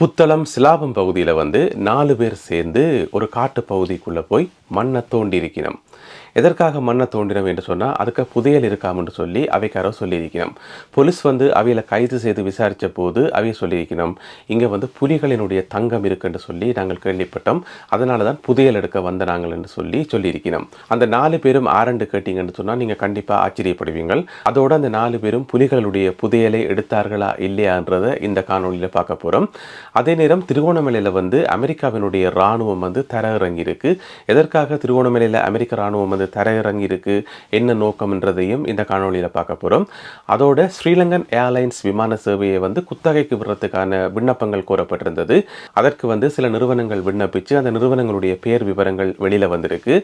புத்தளம் சிலாபம் பகுதியில் வந்து நாலு பேர் சேர்ந்து ஒரு காட்டு பகுதிக்குள்ளே போய் மண்ணை தோண்டி இருக்கணும் எதற்காக மண்ணை தோண்டினோம் என்று சொன்னால் அதுக்கு புதையல் இருக்காமன்னு சொல்லி அவைக்காரர் சொல்லியிருக்கணும் போலீஸ் வந்து அவையில் கைது செய்து விசாரித்த போது அவைய சொல்லியிருக்கணும் இங்கே வந்து புலிகளினுடைய தங்கம் இருக்குன்னு சொல்லி நாங்கள் கேள்விப்பட்டோம். அதனால தான் புதையல் எடுக்க வந்த நாங்கள் என்று சொல்லி சொல்லியிருக்கணும் அந்த நாலு பேரும் ஆரண்டு கேட்டீங்கன்னு சொன்னால் நீங்கள் கண்டிப்பாக ஆச்சரியப்படுவீங்கள் அதோடு அந்த நாலு பேரும் புலிகளுடைய புதையலை எடுத்தார்களா இல்லையான்றதை இந்த காணொலியில் பார்க்க போகிறோம் அதே நேரம் திருகோணமலையில் வந்து அமெரிக்காவினுடைய இராணுவம் வந்து தர இறங்கியிருக்கு எதற்காக திருகோணமலையில் அமெரிக்க இராணுவம் வந்து தரையிறங்கி இருக்கு. என்ன நோக்கம்ன்றதையும் இந்த காணொலியில் பார்க்க போகிறோம் அதோட ஸ்ரீலங்கன் ஏர்லைன்ஸ் விமான சேவையை வந்து குத்தகைக்கு விடுறதுக்கான விண்ணப்பங்கள் கோரப்பட்டிருந்தது அதற்கு வந்து சில நிறுவனங்கள் விண்ணப்பித்து அந்த நிறுவனங்களுடைய பேர் விவரங்கள் வெளியில் வந்திருக்கு.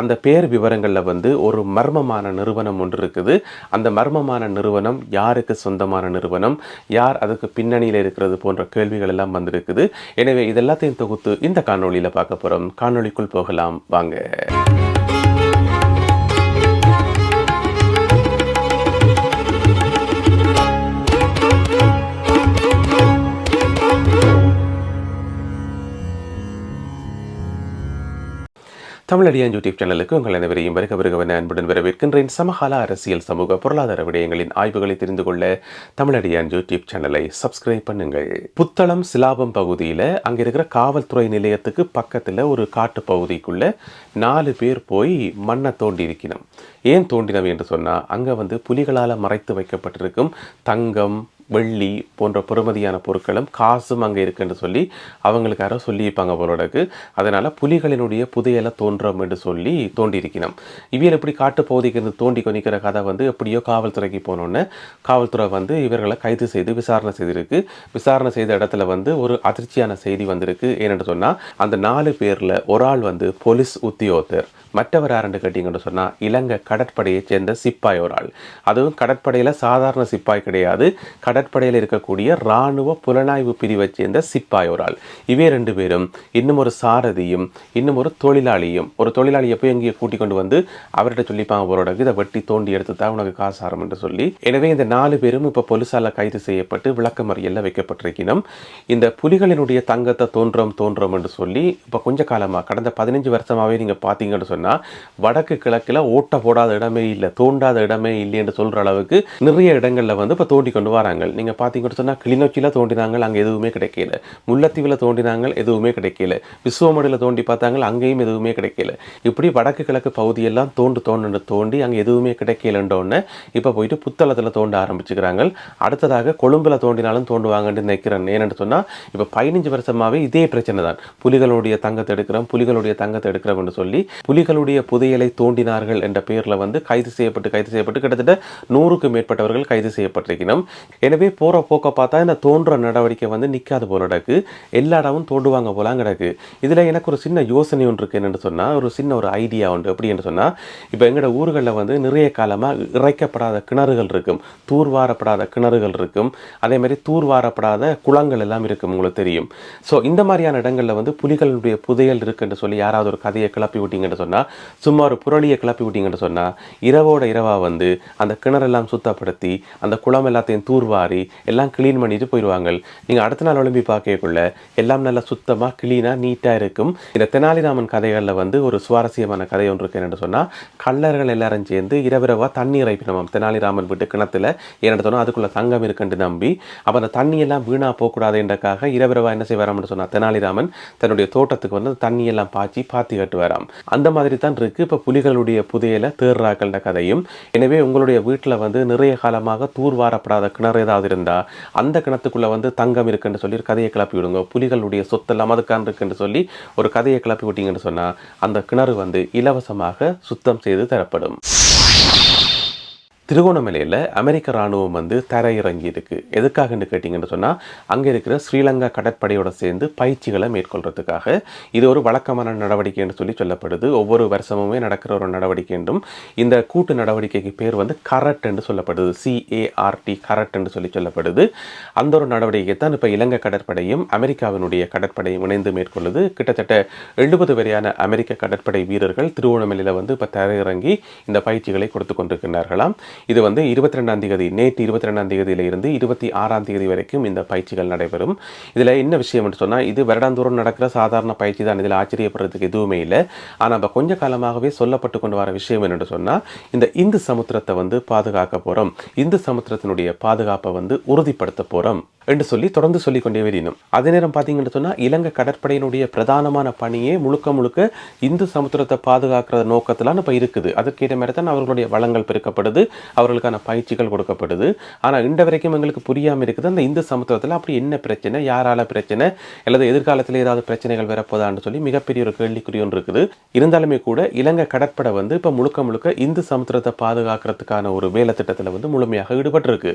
அந்த பேர் விவரங்களில் வந்து ஒரு மர்மமான நிறுவனம் ஒன்று இருக்குது. அந்த மர்மமான நிறுவனம் யாருக்கு சொந்தமான நிறுவனம்? யார் அதுக்கு பின்னணியில் இருக்கிறது போன்ற கேள்விகள் எல்லாம் வந்திருக்குது. எனவே இதெல்லாத்தையும் தொகுத்து இந்த காணொளியில் பார்க்க போகிறோம் காணொலிக்குள் போகலாம். வாங்க. தமிழடியான் யூடியூப் சேனலுக்கு உங்கள் அனைவரையும் வருக வருகவன அன்புடன் வரவேற்கின்றேன். சமகால அரசியல் சமூக பொருளாதார விடயங்களின் ஆய்வுகளை தெரிந்து கொள்ள தமிழடியான் யூடியூப் சேனலை சப்ஸ்கிரைப் பண்ணுங்கள். புத்தளம் சிலாபம் பகுதியில் அங்கே இருக்கிற காவல்துறை நிலையத்துக்கு பக்கத்தில் ஒரு காட்டு பகுதிக்குள்ள நாலு பேர் போய் மண்ணை தோண்டி இருக்கணும். ஏன் தோண்டினவை என்று சொன்னால் அங்கே வந்து புலிகளால் மறைத்து வைக்கப்பட்டிருக்கும் தங்கம் வெள்ளி போன்ற பெறுமதியான பொருட்களும் காசும் அங்கே இருக்குன்னு சொல்லி அவங்களுக்கு யாரோ சொல்லியிருப்பாங்க போலோடக்கு அதனால் புலிகளினுடைய புதையலை தோன்றும் என்று சொல்லி தோண்டியிருக்கணும் இவியல் எப்படி காட்டு பகுதிக்கு இருந்து தோண்டி கொனிக்கிற கதை வந்து எப்படியோ காவல்துறைக்கு போனோன்னே காவல்துறை வந்து இவர்களை கைது செய்து விசாரணை செய்திருக்கு. விசாரணை செய்த இடத்துல வந்து ஒரு அதிர்ச்சியான செய்தி வந்திருக்கு. ஏனென்று சொன்னால் அந்த நாலு பேரில் ஒரு ஆள் வந்து போலீஸ் உத்தியோகத்தர். மற்றவர் யாருன்னு கேட்டிங்கன்னு சொன்னால் இலங்கை கடற்படையைச் சேர்ந்த சிப்பாய் ஒரு ஆள். அதுவும் கடற்படையில் சாதாரண சிப்பாய் கிடையாது. கடற் கடற்படையில் இருக்கக்கூடிய இராணுவ புலனாய்வு பிரிவை சேர்ந்த சிப்பாய் ஒரு ஆள். இவே ரெண்டு பேரும் இன்னும் ஒரு சாரதியும் இன்னும் ஒரு தொழிலாளியும் ஒரு தொழிலாளியை போய் எங்கேயோ கூட்டிக் கொண்டு வந்து அவர்கிட்ட சொல்லிப்பாங்க அவரோட இதை வெட்டி தோண்டி எடுத்து தான் உனக்கு காசு ஆரம்பம் என்று சொல்லி எனவே இந்த நாலு பேரும் இப்போ போலீஸால் கைது செய்யப்பட்டு விளக்கமறியலில் வைக்கப்பட்டிருக்கணும் இந்த புலிகளினுடைய தங்கத்தை தோன்றும் தோன்றும் என்று சொல்லி இப்போ கொஞ்ச காலமாக கடந்த பதினஞ்சு வருஷமாகவே நீங்கள் பார்த்தீங்கன்னு சொன்னால் வடக்கு கிழக்கில் ஓட்ட போடாத இடமே இல்லை தோண்டாத இடமே இல்லை என்று சொல்கிற அளவுக்கு நிறைய இடங்களில் வந்து இப்போ தோண்டி கொண்டு வராங்க. நீங்கள் பார்த்தீங்கன்னு சொன்னால் கிளிநொச்சியில் தோண்டினாங்க அங்கே எதுவுமே கிடைக்கல. முல்லத்தீவில் தோண்டினாங்க எதுவுமே கிடைக்கல. விசுவமடியில் தோண்டி பார்த்தாங்க அங்கேயும் எதுவுமே கிடைக்கல. இப்படி வடக்கு கிழக்கு பகுதியெல்லாம் தோண்டு தோண்டு தோண்டி அங்கே எதுவுமே கிடைக்கலன்றோடனே இப்போ போயிட்டு புத்தளத்தில் தோண்ட ஆரம்பிச்சுக்கிறாங்க. அடுத்ததாக கொழும்பில் தோண்டினாலும் தோண்டுவாங்கன்னு நினைக்கிறேன். ஏன்னு சொன்னால் இப்போ பதினஞ்சு வருஷமாகவே இதே பிரச்சனை தான். புலிகளுடைய தங்கத்தை எடுக்கிறோம் புலிகளுடைய தங்கத்தை எடுக்கிறோம்னு சொல்லி புலிகளுடைய புதையலை தோண்டினார்கள் என்ற பேரில் வந்து கைது செய்யப்பட்டு கைது செய்யப்பட்டு கிட்டத்தட்ட நூறுக்கும் மேற்பட்டவர்கள் கைது செய்யப்பட்டிருக்கணும். எனவே போகிற போக்க பார்த்தா இந்த தோன்ற நடவடிக்கை வந்து நிற்காது போல கிடக்கு. எல்லா இடமும் தோண்டுவாங்க போலாம் கிடக்கு. இதில் எனக்கு ஒரு சின்ன யோசனை ஒன்று இருக்குது என்னென்னு சொன்னால் ஒரு சின்ன ஒரு ஐடியா உண்டு. எப்படி என்று சொன்னால் இப்போ எங்களோட ஊர்களில் வந்து நிறைய காலமாக இறைக்கப்படாத கிணறுகள் இருக்கும். தூர்வாரப்படாத கிணறுகள் இருக்கும். அதே மாதிரி தூர்வாரப்படாத குளங்கள் எல்லாம் இருக்கும் உங்களுக்கு தெரியும். ஸோ இந்த மாதிரியான இடங்களில் வந்து புலிகளுடைய புதையல் இருக்குன்னு சொல்லி யாராவது ஒரு கதையை கிளப்பி விட்டீங்கன்னு சொன்னால் சும்மா ஒரு புரளியை கிளப்பி விட்டீங்கன்னு சொன்னால் இரவோட இரவாக வந்து அந்த கிணறெல்லாம் சுத்தப்படுத்தி அந்த குளம் எல்லாத்தையும் தூர்வாரி எல்லாம் க்ளீன் பண்ணிட்டு போயிடுவாங்க நீங்கள் அடுத்த நாள் ஒளிம்பி பார்க்கக்குள்ள எல்லாம் நல்லா சுத்தமாக க்ளீனாக நீட்டாக இருக்கும். இந்த தெனாலிராமன் கதைகளில் வந்து ஒரு சுவாரஸ்யமான கதை ஒன்று இருக்கு. என்னென்னு சொன்னால் கள்ளர்கள் எல்லாரும் சேர்ந்து இரவிரவா தண்ணி இறைப்பினமாம் தெனாலிராமன் வீட்டு கிணத்துல. என்னென்னு சொன்னால் அதுக்குள்ள தங்கம் இருக்குன்னு நம்பி அப்போ அந்த தண்ணியெல்லாம் வீணாக போகக்கூடாதுன்றக்காக இரவிரவா என்ன செய்வாராம்னு சொன்னால் தெனாலிராமன் தன்னுடைய தோட்டத்துக்கு வந்து தண்ணியெல்லாம் பாய்ச்சி பாத்தி கட்டுவாராம். அந்த மாதிரி தான் இருக்கு. இப்போ புலிகளுடைய புதையலை தேர்றாக்கள்ன்ற கதையும். எனவே உங்களுடைய வீட்டில் வந்து நிறைய காலமாக தூர்வாரப்படாத கிணறு ஏதாவது இருந்தால் அந்த கிணத்துக்குள்ள வந்து தங்கம் இருக்குன்னு சொல்லி ஒரு கதையை கிளப்பி விடுங்க. புலிகளுடைய சொத்தெல்லாம் அதுக்கான் இருக்குன்னு சொல்லி ஒரு கதையை கிளப்பி விட்டீங்கன்னு சொன்னால் அந்த கிணறு வந்து இலவசமாக சுத்தம் செய்து தரப்படும். திருகோணமலையில் அமெரிக்க இராணுவம் வந்து தரையிறங்கி இருக்கு எதுக்காகன்னு கேட்டிங்கன்னு சொன்னால் அங்கே இருக்கிற ஸ்ரீலங்கா கடற்படையோடு சேர்ந்து பயிற்சிகளை மேற்கொள்கிறதுக்காக இது ஒரு வழக்கமான நடவடிக்கைன்னு சொல்லி சொல்லப்படுது. ஒவ்வொரு வருஷமுமே நடக்கிற ஒரு நடவடிக்கை என்றும் இந்த கூட்டு நடவடிக்கைக்கு பேர் வந்து கரட் என்று சொல்லப்படுது. சிஏஆர்டி கரட் என்று சொல்லி சொல்லப்படுது. அந்த ஒரு நடவடிக்கை தான் இப்போ இலங்கை கடற்படையும் அமெரிக்காவினுடைய கடற்படையும் இணைந்து மேற்கொள்ளுது. கிட்டத்தட்ட எழுபது வரையான அமெரிக்க கடற்படை வீரர்கள் திருவோணமலையில் வந்து இப்போ தரையிறங்கி இந்த பயிற்சிகளை கொடுத்து கொண்டிருக்கிறார்களாம் இது வந்து இருபத்தி ரெண்டாம் தேதி நேற்று இருபத்தி ரெண்டாம் தேதியிலிருந்து இருபத்தி ஆறாம் தேதி வரைக்கும் இந்த பயிற்சிகள் நடைபெறும். இதில் என்ன விஷயம் என்று சொன்னால் இது வருடாந்தோறும் நடக்கிற சாதாரண பயிற்சி தான். இதில் ஆச்சரியப்படுறதுக்கு எதுவுமே இல்லை. ஆனால் நம்ம கொஞ்ச காலமாகவே சொல்லப்பட்டு கொண்டு வர விஷயம் என்னென்னு சொன்னால் இந்த இந்து சமுத்திரத்தை வந்து பாதுகாக்க போகிறோம் இந்து சமுத்திரத்தினுடைய பாதுகாப்பை வந்து உறுதிப்படுத்த போகிறோம் என்று சொல்லி தொடர்ந்து சொல்லிக் கொண்டே வரணும் அதே நேரம் பார்த்தீங்கன்னு சொன்னால் இலங்கை கடற்படையினுடைய பிரதானமான பணியே முழுக்க முழுக்க இந்து சமுத்திரத்தை பாதுகாக்கிற நோக்கத்திலான இப்போ இருக்குது. அதற்கேற்ற மாதிரி தான் அவர்களுடைய வளங்கள் பெருக்கப்படுது அவர்களுக்கான பயிற்சிகள் கொடுக்கப்படுது. ஆனால் இன்ற வரைக்கும் எங்களுக்கு புரியாமல் இருக்குது அந்த இந்து சமுத்திரத்தில் அப்படி என்ன பிரச்சனை யாரால பிரச்சனை அல்லது எதிர்காலத்தில் ஏதாவது பிரச்சனைகள் வரப்போதான்னு சொல்லி மிகப்பெரிய ஒரு கேள்விக்குறி ஒன்று இருக்குது. இருந்தாலுமே கூட இலங்கை கடற்படை வந்து இப்போ முழுக்க முழுக்க இந்து சமுத்திரத்தை பாதுகாக்கிறதுக்கான ஒரு வேலை திட்டத்தில் வந்து முழுமையாக ஈடுபட்டிருக்கு.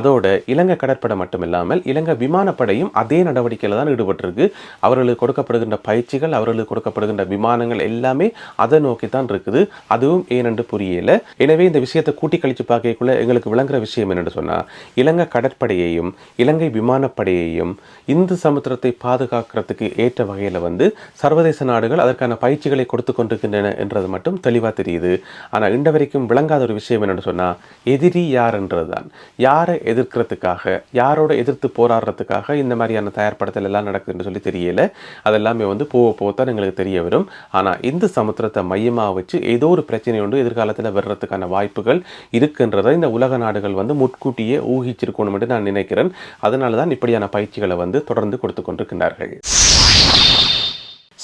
அதோட இலங்கை கடற்படை மட்டும் இல்லாமல் இலங்கை விமானப்படையும் அதே நடவடிக்கையில் தான் ஈடுபட்டிருக்கு. அவர்களுக்கு கொடுக்கப்படுகின்ற பயிற்சிகள் அவர்களுக்கு கொடுக்கப்படுகின்ற விமானங்கள் எல்லாமே அதை நோக்கி தான் இருக்குது. அதுவும் ஏனென்று புரியல. எனவே இந்த விஷயத்தை கூட்டி கழிச்சு பார்க்கக்குள்ள எங்களுக்கு விளங்குற விஷயம் என்னென்னு சொன்னால் இலங்கை கடற்படையையும் இலங்கை விமானப்படையையும் இந்து சமுத்திரத்தை பாதுகாக்கிறதுக்கு ஏற்ற வகையில் வந்து சர்வதேச நாடுகள் அதற்கான பயிற்சிகளை கொடுத்து கொண்டிருக்கின்றன என்றது மட்டும் தெளிவாக தெரியுது. ஆனால் இன்ற வரைக்கும் விளங்காத ஒரு விஷயம் என்னென்னு சொன்னால் எதிரி யார் என்றது தான் யாரை எதிர்க்கிறதுக்காக யாரோட எதிர் எதிர்த்து போராடுறதுக்காக இந்த மாதிரியான தயார்படுத்தல் எல்லாம் நடக்குதுன்னு சொல்லி தெரியல. அதெல்லாமே வந்து போக போக தான் எங்களுக்கு தெரிய வரும். ஆனால் இந்து சமுத்திரத்தை மையமாக வச்சு ஏதோ ஒரு பிரச்சனை ஒன்று எதிர்காலத்தில் வர்றதுக்கான வாய்ப்புகள் இருக்குன்றதை இந்த உலக நாடுகள் வந்து முட்கூட்டியே ஊகிச்சிருக்கணும் என்று நான் நினைக்கிறேன். அதனால தான் இப்படியான பயிற்சிகளை வந்து தொடர்ந்து கொடுத்து கொண்டிருக்கின்றார்கள்.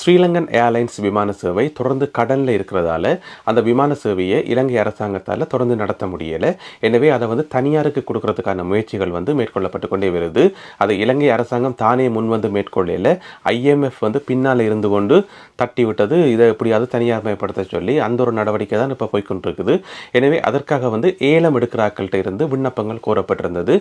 ஸ்ரீலங்கன் ஏர்லைன்ஸ் விமான சேவை தொடர்ந்து கடலில் இருக்கிறதால அந்த விமான சேவையை இலங்கை அரசாங்கத்தால் தொடர்ந்து நடத்த முடியலை. எனவே அதை வந்து தனியாருக்கு கொடுக்கறதுக்கான முயற்சிகள் வந்து மேற்கொள்ளப்பட்டு கொண்டே வருது. அதை இலங்கை அரசாங்கம் தானே முன்வந்து மேற்கொள்ளல. ஐஎம்எஃப் வந்து பின்னால் இருந்து கொண்டு தட்டி விட்டது. இதை எப்படியாவது தனியார்மயப்படுத்த சொல்லி அந்த ஒரு நடவடிக்கை தான் இப்போ போய்கொண்டிருக்குது எனவே அதற்காக வந்து ஏலம் எடுக்கிறாக்கள்கிட்ட இருந்து விண்ணப்பங்கள் கோரப்பட்டிருந்தது.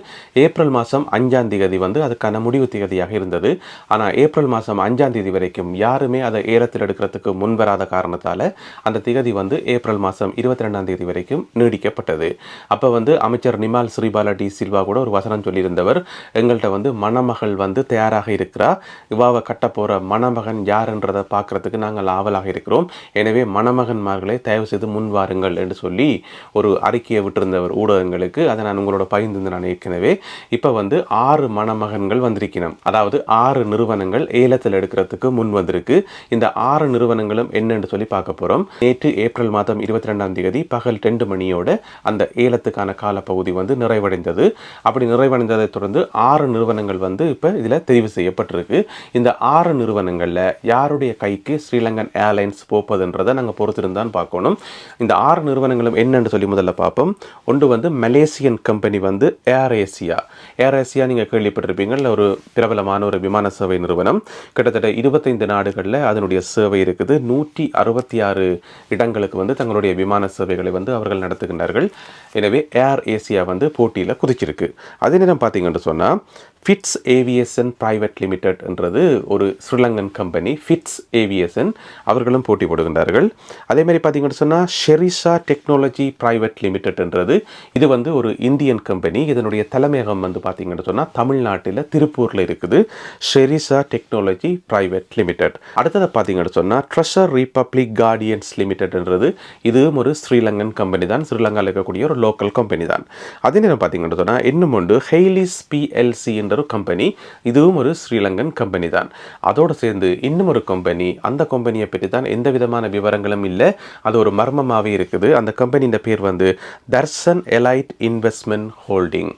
ஏப்ரல் மாதம் அஞ்சாம் தேதி வந்து அதுக்கான முடிவு தேதியாக இருந்தது. ஆனால் ஏப்ரல் மாதம் அஞ்சாம் தேதி வரைக்கும் யாரும் அதை ஏலத்தில் எடுக்கிறதுக்கு முன்வராத காரணத்தால் அந்த திகதி வந்து ஏப்ரல் மாதம் இருபத்தி ரெண்டாம் தேதி வரைக்கும் நீடிக்கப்பட்டது. அப்போ வந்து அமைச்சர் நிமால் ஸ்ரீபாலா டி சில்வா கூட ஒரு வசனம் சொல்லியிருந்தவர். எங்கள்கிட்ட வந்து மணமகள் வந்து தயாராக இருக்கிறா. இவாவை கட்ட போகிற மணமகன் யாருன்றதை பார்க்கறதுக்கு நாங்கள் ஆவலாக இருக்கிறோம். எனவே மணமகன்மார்களை தயவு செய்து முன் வாருங்கள் என்று சொல்லி ஒரு அறிக்கையை விட்டிருந்தவர் ஊடகங்களுக்கு. அதை நான் உங்களோட பகிர்ந்து நான் ஏற்கனவே இப்போ வந்து ஆறு மணமகன்கள் வந்திருக்கணும் அதாவது ஆறு நிறுவனங்கள் ஏலத்தில் எடுக்கிறதுக்கு முன் வந்திருக்கு. இந்த ஆறு நிறுவனங்களும் என்னன்னு சொல்லி பார்க்க போகிறோம் நேற்று ஏப்ரல் மாதம் இருபத்தி ரெண்டாம் தேதி பகல் ரெண்டு மணியோட அந்த ஏலத்துக்கான காலப்பகுதி வந்து நிறைவடைந்தது. அப்படி நிறைவடைந்ததை தொடர்ந்து ஆறு நிறுவனங்கள் வந்து இப்போ இதில் தெரிவு செய்யப்பட்டிருக்கு. இந்த ஆறு நிறுவனங்களில் யாருடைய கைக்கு ஸ்ரீலங்கன் ஏர்லைன்ஸ் போப்பதுன்றதை நாங்கள் பொறுத்திருந்தான் பார்க்கணும். இந்த ஆறு நிறுவனங்களும் என்னன்னு சொல்லி முதல்ல பார்ப்போம். ஒன்று வந்து மலேசியன் கம்பெனி வந்து ஏர் ஏசியா. ஏர் ஏசியா நீங்கள் கேள்விப்பட்டிருப்பீங்க. ஒரு பிரபலமான ஒரு விமான சேவை நிறுவனம். கிட்டத்தட்ட இருபத்தைந்து நாடுகளில் அதனுடைய சேவை இருக்குது. நூற்றி அறுபத்தி ஆறு இடங்களுக்கு வந்து தங்களுடைய விமான சேவைகளை வந்து அவர்கள் நடத்துகின்றார்கள். எனவே ஏர் ஏசியா வந்து போட்டியில் குதிச்சிருக்கு. அதே நேரம் பார்த்தீங்கன்னு சொன்னால் ஃபிட்ஸ் ஏவியேஷன் ப்ரைவேட் லிமிடெட் என்றது ஒரு ஸ்ரீலங்கன் கம்பெனி ஃபிட்ஸ் ஏவியேஷன் அவர்களும் போட்டி போடுகின்றார்கள். அதே மாதிரி பார்த்தீங்கன்னு சொன்னால் ஷெரிஷா டெக்னாலஜி ப்ரைவேட் லிமிடெட் என்றது. இது வந்து ஒரு இந்தியன் கம்பெனி இதனுடைய தலைமையகம் வந்து பார்த்தீங்கன்னு சொன்னால் தமிழ்நாட்டில் திருப்பூரில் இருக்குது. ஷெரிஷா டெக்னாலஜி ப்ரைவேட் லிமிடெட் அடுத்ததை பார்த்தீங்கன்னு சொன்னால் ட்ரெஷர் ரிப்பப்ளிக் கார்டியன்ஸ் லிமிடெட்ன்றது இதுவும் ஒரு ஸ்ரீலங்கன் கம்பெனி தான். ஸ்ரீலங்காவில் இருக்கக்கூடிய ஒரு லோக்கல் கம்பெனி தான். அதே நேரம் பார்த்தீங்கன்னு சொன்னால் இன்னும் ஒன்று ஹெய்லிஸ் பிஎல்சி என்ற ஒரு கம்பெனி இதுவும் ஒரு ஸ்ரீலங்கன் கம்பெனி தான். அதோடு சேர்ந்து இன்னும் ஒரு கம்பெனி அந்த கம்பெனியை பற்றி தான் எந்த விதமான விவரங்களும் இல்லை. அது ஒரு மர்மமாகவே இருக்குது. அந்த கம்பெனியின் பேர் வந்து Darshan elite investment holding.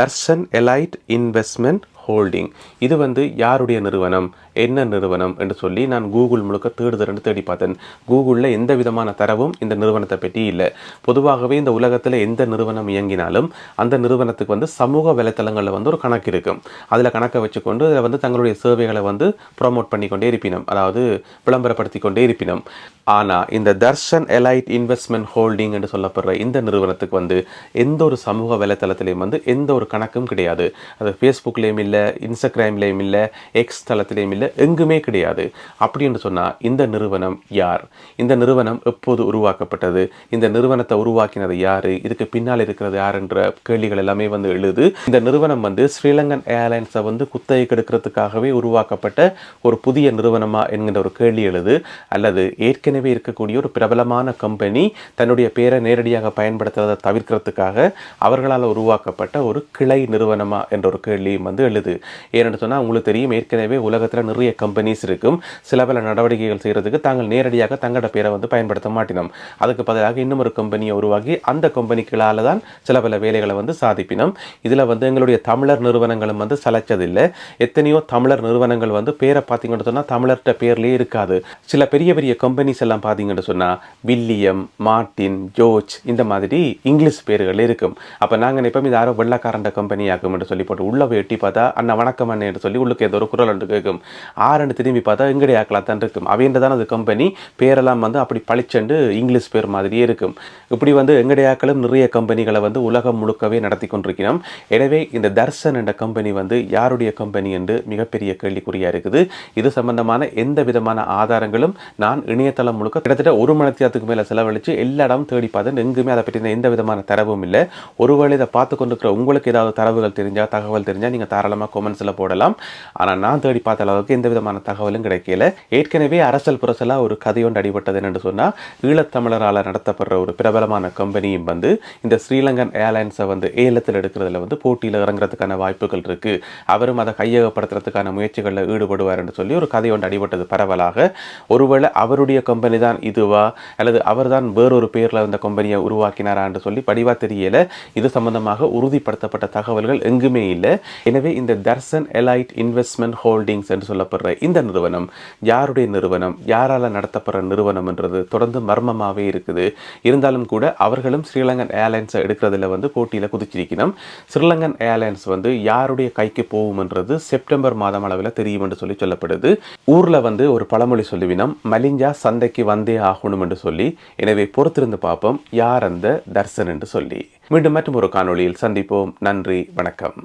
Darshan elite investment holding. இது வந்து யாருடைய நிறுவனம்? என்ன நிறுவனம் என்று சொல்லி நான் கூகுள் முழுக்க தேடுதல்னு தேடி பார்த்தேன். கூகுளில் எந்த விதமான தரவும் இந்த நிறுவனத்தை பற்றி இல்லை. பொதுவாகவே இந்த உலகத்தில் எந்த நிறுவனம் இயங்கினாலும் அந்த நிறுவனத்துக்கு வந்து சமூக வலைத்தளங்களில் வந்து ஒரு கணக்கு இருக்கும். அதில் கணக்கை வச்சுக்கொண்டு அதில் வந்து தங்களுடைய சேவைகளை வந்து ப்ரோமோட் பண்ணிக்கொண்டே இருப்பினம் அதாவது விளம்பரப்படுத்தி கொண்டே இருப்பினம். ஆனால் இந்த தர்ஷன் எலைட் இன்வெஸ்ட்மெண்ட் ஹோல்டிங் என்று சொல்லப்படுற இந்த நிறுவனத்துக்கு வந்து எந்த ஒரு சமூக வலைத்தளத்திலையும் வந்து எந்த ஒரு கணக்கும் கிடையாது. அது ஃபேஸ்புக்லேயும் இல்லை இல்லை இன்ஸ்டாகிராம்லேயும் இல்லை எக்ஸ் தளத்திலையும் இல்லை எங்குமே கிடையாது. அப்படின்னு சொன்னால் இந்த நிறுவனம் யார்? இந்த நிறுவனம் எப்போது உருவாக்கப்பட்டது? இந்த நிறுவனத்தை உருவாக்கினது யார்? இதுக்கு பின்னால் இருக்கிறது யாருன்ற கேள்விகள் எல்லாமே வந்து எழுது. இந்த நிறுவனம் வந்து ஸ்ரீலங்கன் ஏர்லைன்ஸை வந்து குத்தகை கெடுக்கிறதுக்காகவே உருவாக்கப்பட்ட ஒரு புதிய நிறுவனமா என்கின்ற ஒரு கேள்வி எழுது. அல்லது ஏற்கனவே இருக்கக்கூடிய ஒரு பிரபலமான கம்பெனி தன்னுடைய பேரை நேரடியாக பயன்படுத்துறதை தவிர்க்கிறதுக்காக அவர்களால் உருவாக்கப்பட்ட ஒரு கிளை நிறுவனமா என்ற ஒரு கேள்வியும் வந்து எழுது. ஏன்னு சொன்னால் உங்களுக்கு தெரியும் ஏற்கனவே உலகத்தில் நிறைய கம்பெனிஸ் இருக்கும். சில பல நடவடிக்கைகள் செய்கிறதுக்கு தாங்கள் நேரடியாக தங்களோட பேரை வந்து பயன்படுத்த மாட்டினோம். அதுக்கு பதிலாக இன்னும் ஒரு கம்பெனியை உருவாக்கி அந்த கம்பெனிகளால் தான் சில பல வேலைகளை வந்து சாதிப்பினோம். இதில் வந்து எங்களுடைய தமிழர் நிறுவனங்களும் வந்து சலைச்சதில்லை எத்தனையோ தமிழர் நிறுவனங்கள் வந்து பேரை பார்த்தீங்கன்னு சொன்னால் தமிழர்கிட்ட பேர்லேயே இருக்காது. சில பெரிய பெரிய கம்பெனிஸ் எல்லாம் பார்த்தீங்கன்னு சொன்னால் வில்லியம் மார்ட்டின் ஜோர்ஜ் இந்த மாதிரி இங்கிலீஷ் பேர்கள் இருக்கும். அப்போ நாங்கள் நினைப்போம் இது யாரோ வெள்ளக்காரண்ட கம்பெனி ஆகும் என்று சொல்லி போட்டு உள்ளே போய் எட்டி பார்த்தா அண்ணா வணக்கம் அண்ணே என்று சொல்லி உள்ளுக்கு ஏதோ ஒரு குரல் ஒன்று கேட்கும். ஆறுன்னு திரும்பி பார்த்தா எங்கடி ஆக்கலாம் தான் இருக்கும். அவைன்றதான அது கம்பெனி பேரெல்லாம் வந்து அப்படி பளிச்சண்டு இங்கிலீஷ் பேர் மாதிரியே இருக்கும். இப்படி வந்து எங்கடையாக்களும் நிறைய கம்பெனிகளை வந்து உலகம் முழுக்கவே நடத்தி கொண்டிருக்கிறோம். எனவே இந்த தர்சன் என்ற கம்பெனி வந்து யாருடைய கம்பெனி என்று மிகப்பெரிய கேள்விக்குறியாக இருக்குது. இது சம்பந்தமான எந்த விதமான ஆதாரங்களும் நான் இணையதளம் முழுக்க கிட்டத்தட்ட ஒரு மணி மேலே செலவழித்து எல்லா இடமும் தேடி பார்த்தேன் எங்குமே அதை பற்றின எந்த விதமான தரவும் இல்லை. ஒருவேளை இதை பார்த்து கொண்டிருக்கிற உங்களுக்கு ஏதாவது தரவுகள் தெரிஞ்சால் தகவல் தெரிஞ்சால் நீங்கள் தாராளமாக கொமெண்ட்ஸில் போடலாம். ஆனால் நான் தேடி பார்த்த அளவுக்கு எந்த விதமான தகவலும் கிடைக்கல. ஏற்கனவே அரசல் புரசலாக ஒரு கதையொன்று அடிபட்டது என்று சொன்னால் ஈழத்தமிழரால் நடத்தப்படுற ஒரு பிரபலமான கம்பெனியும் வந்து இந்த ஸ்ரீலங்கன் ஏர்லைன்ஸை வந்து ஏலத்தில் எடுக்கிறதுல வந்து போட்டியில் இறங்குறதுக்கான வாய்ப்புகள் இருக்குது அவரும் அதை கையகப்படுத்துறதுக்கான முயற்சிகளில் ஈடுபடுவார் என்று சொல்லி ஒரு கதை ஒன்று அடிபட்டது பரவலாக. ஒருவேளை அவருடைய கம்பெனி தான் இதுவா? அல்லது அவர்தான் வேறொரு பேரில் அந்த கம்பெனியை உருவாக்கினாரா என்று சொல்லி படிவா தெரியல. இது சம்பந்தமாக உறுதிப்படுத்தப்பட்ட தகவல்கள் எங்குமே இல்லை. எனவே இந்த தர்சன் எலைட் இன்வெஸ்ட்மெண்ட் ஹோல்டிங்ஸ் என்று சொல்லப்படுற இந்த நிறுவனம் யாருடைய நிறுவனம் யாரால் நடத்தப்படுற நிறுவனம் என்றது தொடர்ந்து மர்மமாகவே இருக்குது. இருந்தாலும் கூட அவர்களும் ஸ்ரீலங்கன் ஏர்லைன்ஸை எடுக்கிறதுல வந்து போட்டியில் குதிச்சிருக்கணும். ஸ்ரீலங்கன் ஏர்லைன்ஸ் வந்து யாருடைய கைக்கு போகும்ன்றது செப்டம்பர் மாதம் அளவில் தெரியும் என்று சொல்லி சொல்லப்படுது. ஊரில் வந்து ஒரு பழமொழி சொல்லுவினம் மலிஞ்சா சந்தைக்கு வந்தே ஆகணும் என்று சொல்லி. எனவே பொறுத்திருந்து பார்ப்போம் யார் அந்த தர்சன் என்று சொல்லி. மீண்டும் மற்றும் ஒரு காணொளியில் சந்திப்போம். நன்றி வணக்கம்.